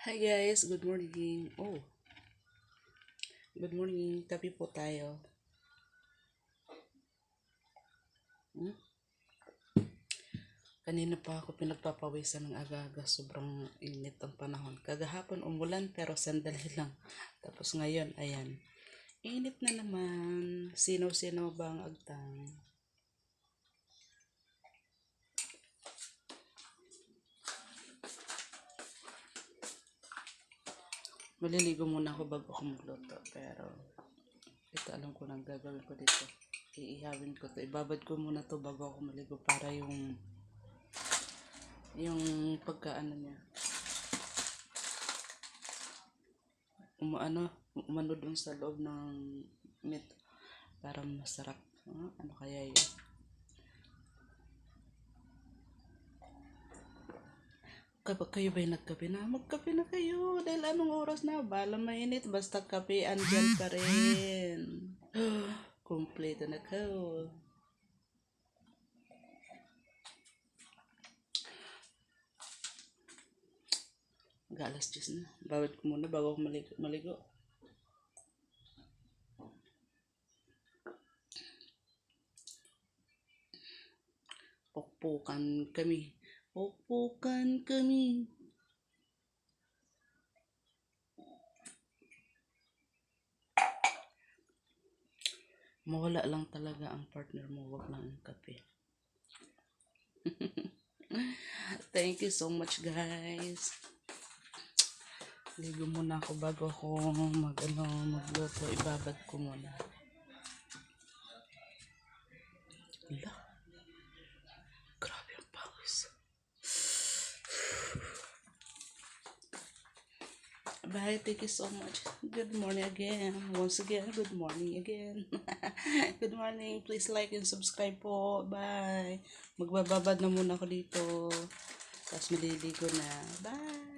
Hi guys, good morning. Oh. Good morning. Tabi po tayo. Hmm? Kanina pa ako pinagpapawisan ng aga-aga. Sobrang init ang panahon. Kagahapon umulan pero sandali lang. Tapos ngayon, ayan. Init na naman. Sino-sino ba ang agtang? Maliligo muna ako bago ako magluto. Pero, ito alam ko nang gagawin ko dito. Iihawin ko to. Ibabad ko muna to bago ako maligo para yung yung pagkaano niya. Umaano, umano dun sa loob ng meat para masarap. Ah, ano kaya yun? Kayo ba'y nagkape na, magkape na kayo. Dahil anong oras na, bala mainit. Basta kape, andyan pa rin. Kompleto na ko. Galas Diyos na. Bawat ko muna bago ako maligo. maligo. Pukpukan kami. Pukpukan kami. Mawala lang talaga ang partner mo, wag lang ang kape. Thank you so much guys. Ligo muna ako bago ako mag, ano, magluto. Ibabad ko muna. Bye. Thank you so much. Good morning again. Once again, good morning again. good morning. Please like and subscribe po. Bye. Magbababad na muna ako dito. Tapos maliligo na. Bye.